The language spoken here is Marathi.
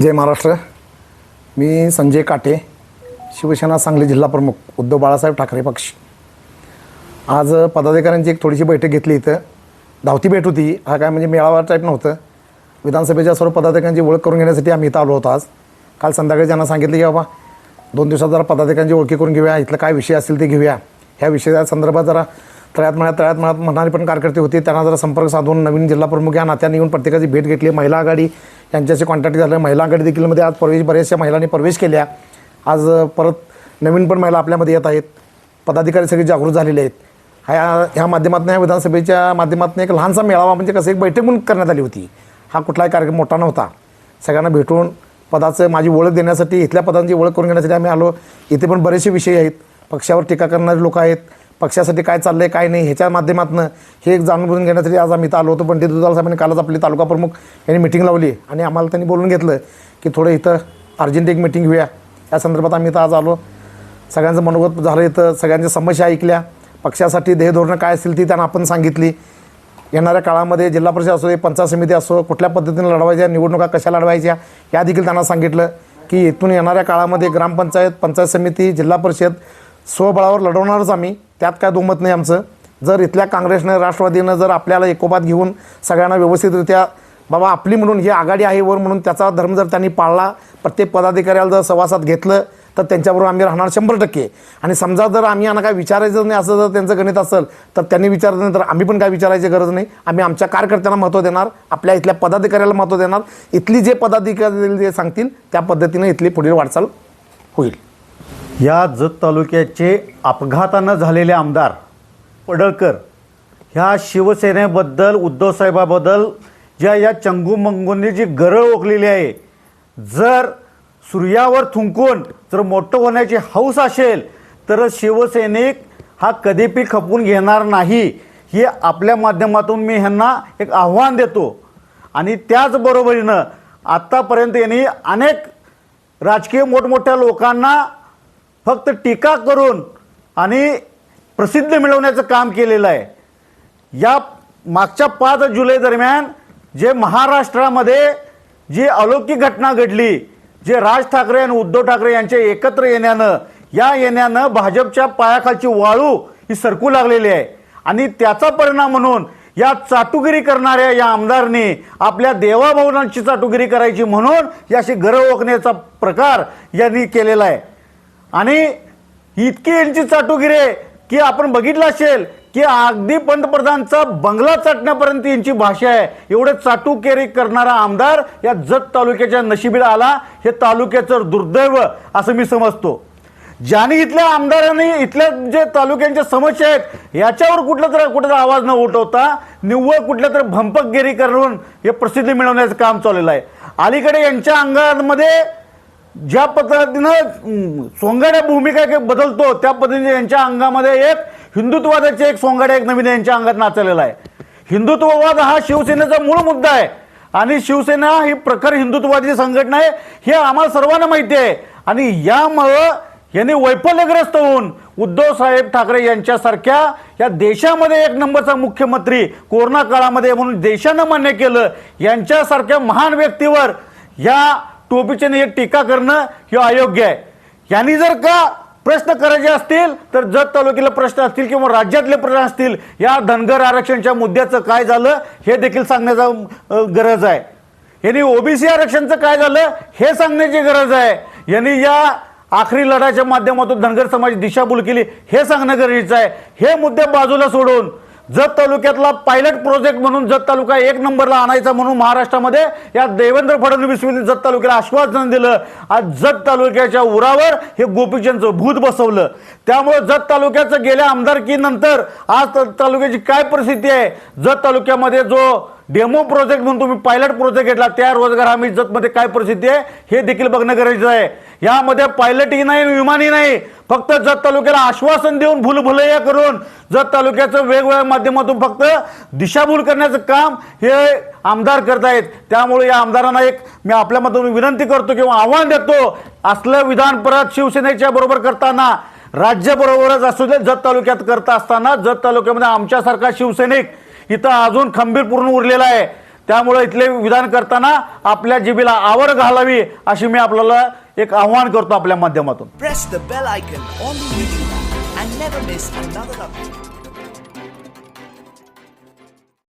जय महाराष्ट्र. मी संजय काटे शिवसेना सांगली जिल्हा प्रमुख उद्धव बाळासाहेब ठाकरे पक्ष. आज पदाधिकाऱ्यांची एक थोडीशी बैठक घेतली इथं. धावती भेट होती. हा काय म्हणजे मेळावा टाईप नव्हतं. विधानसभेच्या सर्व पदाधिकाऱ्यांची ओळख करून घेण्यासाठी आम्ही इथं आलो होतो आज. काल संध्याकाळी ज्यांना सांगितलं की बाबा दोन दिवसात जरा पदाधिकाऱ्यांची ओळखी करून घेऊया. इथलं काय विषय असतील ते घेऊया. ह्या विषया संदर्भात जरा तळ्यात मळ्यात तळ्यात मळ्यात म्हणणारे पण कार्यकर्ते होते. त्यांना जरा संपर्क साधून नवीन जिल्हा प्रमुख या नात्याने येऊन प्रत्येकाची भेट घेतली. महिला आघाडी यांच्याशी कॉन्टॅक्ट झालं. महिलांकडे देखील मध्ये आज प्रवेश बऱ्याचशा महिलांनी प्रवेश केल्या. आज परत नवीन पण महिला आपल्यामध्ये येत आहेत. पदाधिकारी सगळे जागृत झालेले आहेत. ह्या ह्या माध्यमातून ह्या विधानसभेच्या माध्यमातून एक लहानसा मेळावा म्हणजे कसं एक बैठक म्हणून करण्यात आली होती. हा कुठलाही कार्यक्रम मोठा नव्हता. सगळ्यांना भेटून पदाचं माझी ओळख देण्यासाठी इथल्या पदांची ओळख करून घेण्यासाठी आम्ही आलो. इथे पण बरेचसे विषय आहेत. पक्षावर टीका करणारे लोक आहेत. पक्षासाठी काय चाललं आहे काय नाही ह्याच्या माध्यमातून हे एक जाणून बुजून घेण्यासाठी आज आम्ही इथं आलो होतो. पंडित दुधाल साहेबांनी कालच आपली तालुका प्रमुख यांनी मिटिंग लावली आणि आम्हाला त्यांनी बोलून घेतलं की थोडं इथं अर्जंट एक मिटिंग घेऊया. या संदर्भात आम्ही इथं आज आलो. सगळ्यांचं मनोगत झालं इथं सगळ्यांच्या समस्या ऐकल्या. पक्षासाठी ध्येयधोरणं काय असतील ती त्यांना आपण सांगितली. येणाऱ्या काळामध्ये जिल्हा परिषद असो पंचायत समिती असो कुठल्या पद्धतीने लढवायच्या निवडणुका कशा लढवायच्या या देखील त्यांना सांगितलं की इथून येणाऱ्या काळामध्ये ग्रामपंचायत पंचायत समिती जिल्हा परिषद स्वबळावर लढवणारच आम्ही. त्यात काय दुमत नाही आमचं. जर इथल्या काँग्रेसनं राष्ट्रवादीनं जर आपल्याला एकोपात घेऊन सगळ्यांना व्यवस्थितरित्या बाबा आपली म्हणून ही आघाडी आहे वर म्हणून त्याचा धर्म जर त्यांनी पाळला प्रत्येक पदाधिकाऱ्याला जर सवासात घेतलं तर त्यांच्याबरोबर आम्ही राहणार शंभर टक्के. आणि समजा जर आम्ही यांना काय विचारायचं नाही असं जर त्यांचं गणित असेल तर त्यांनी विचारलं नाही तर आम्ही पण काय विचारायची गरज नाही. आम्ही आमच्या कार्यकर्त्यांना महत्त्व देणार आपल्या इथल्या पदाधिकाऱ्याला महत्त्व देणार. इथली जे पदाधिकारी जे सांगतील त्या पद्धतीने इथली पुढील वाटचाल होईल. या जत तालुक्याचे अपघातानं झालेले आमदार पडळकर ह्या शिवसेनेबद्दल उद्धवसाहेबाबद्दल ज्या या चंगूमंगूंनी जी गरळ ओकलेली आहे जर सूर्यावर थुंकून जर मोठं होण्याची हौस असेल तर शिवसैनिक हा कधीपी खपवून घेणार नाही हे आपल्या माध्यमातून मी ह्यांना एक आव्हान देतो. आणि त्याचबरोबरीनं आत्तापर्यंत यांनी अनेक राजकीय मोठमोठ्या लोकांना फक्त टीका करून आणि प्रसिद्ध मिळवण्याचं काम केलेलं आहे. या मागच्या पाच जुलै दरम्यान जे महाराष्ट्रामध्ये जी अलौकिक घटना घडली जे राज ठाकरे आणि उद्धव ठाकरे यांच्या एकत्र येण्यानं या येण्यानं भाजपच्या पायाखालची वाळू ही सरकू लागलेली आहे. आणि त्याचा परिणाम म्हणून या चाटुगिरी करणाऱ्या या आमदारनी आपल्या देवाभावनांची चाटुगिरी करायची म्हणून याशी गरव ओकण्याचा प्रकार यांनी केलेला आहे. आणि इतकी यांची चाटुगिरी आहे की आपण बघितलं असेल की अगदी पंतप्रधानचा बंगला चाटण्यापर्यंत यांची भाषा आहे. एवढे चाटुकेरी करणारा आमदार या जत तालुक्याच्या नशिबीला आला. हे तालुक्याचं दुर्दैव असं मी समजतो. ज्याने इथल्या आमदारांनी इथल्या जे तालुक्यांच्या समस्या आहेत याच्यावर कुठला तर कुठला आवाज न उठवता निव्वळ कुठल्या तर भंपकगिरी करून हे प्रसिद्धी मिळवण्याचं काम चाललेलं आहे. अलीकडे यांच्या अंगामध्ये ज्या पद्धतीनं सोंगाड्या भूमिका बदलतो त्या पद्धतीने यांच्या अंगामध्ये एक हिंदुत्ववादाचे एक सोंगाड्या एक नवीन यांच्या अंगात नाचलेला आहे. हिंदुत्ववाद हा शिवसेनेचा मूळ मुद्दा आहे. आणि शिवसेना ही प्रखर हिंदुत्ववादी संघटना आहे हे आम्हाला सर्वांना माहिती आहे. आणि यामुळं यांनी वैफल्यग्रस्त होऊन उद्धव साहेब ठाकरे यांच्यासारख्या या देशामध्ये एक नंबरचा मुख्यमंत्री कोरोना काळामध्ये म्हणून देशानं मान्य केलं यांच्यासारख्या महान व्यक्तीवर या टोपीचे एक टीका करणं हे अयोग्य आहे. यांनी जर का प्रश्न करायचे असतील तर जत तालुक्याला प्रश्न असतील किंवा राज्यातले प्रश्न असतील या धनगर आरक्षणच्या मुद्द्याचं काय झालं हे देखील सांगण्याचा गरज आहे. यांनी ओबीसी आरक्षणचं काय झालं हे सांगण्याची गरज आहे. यांनी या आखरी लढाच्या माध्यमातून धनगर समाज दिशाभूल केली हे सांगणं गरजेचं आहे. हे मुद्दे बाजूला सोडून जत तालुक्यातला पायलट प्रोजेक्ट म्हणून जत तालुका एक नंबरला आणायचा म्हणून महाराष्ट्रामध्ये या देवेंद्र फडणवीस यांनी जत तालुक्याला आश्वासन दिलं. आज जत तालुक्याच्या उरावर हे गोपीचंदचं भूत बसवलं. त्यामुळे जत तालुक्याचं गेल्या आमदारकीनंतर आज तालुक्याची काय परिस्थिती आहे? जत तालुक्यामध्ये जो डेमो प्रोजेक्ट म्हणून तुम्ही पायलट प्रोजेक्ट घेतला त्या रोजगार हमी जतमध्ये काय परिस्थिती आहे? हे देखील बघणं गरजेचं आहे. यामध्ये पायलटही नाही विमानही नाही. फक्त जत तालुक्याला आश्वासन देऊन भूलभुलैया करून जत तालुक्याचं वेगवेगळ्या माध्यमातून फक्त दिशाभूल करण्याचं काम हे आमदार करतायत. त्यामुळे या आमदारांना एक मी आपल्यामधून विनंती करतो किंवा आव्हान देतो असलं विधान परत शिवसेनेच्या बरोबर करताना राज्याबरोबरच असू दे जत तालुक्यात करत असताना जत तालुक्यामध्ये आमच्यासारखा शिवसैनिक इथं अजून खंबीरपूर्ण उरलेला आहे. त्यामुळे इथले विधान करताना आपल्या जिबीला आवर घालावी अशी मी आपल्याला एक आव्हान करतो आपल्या माध्यमातून.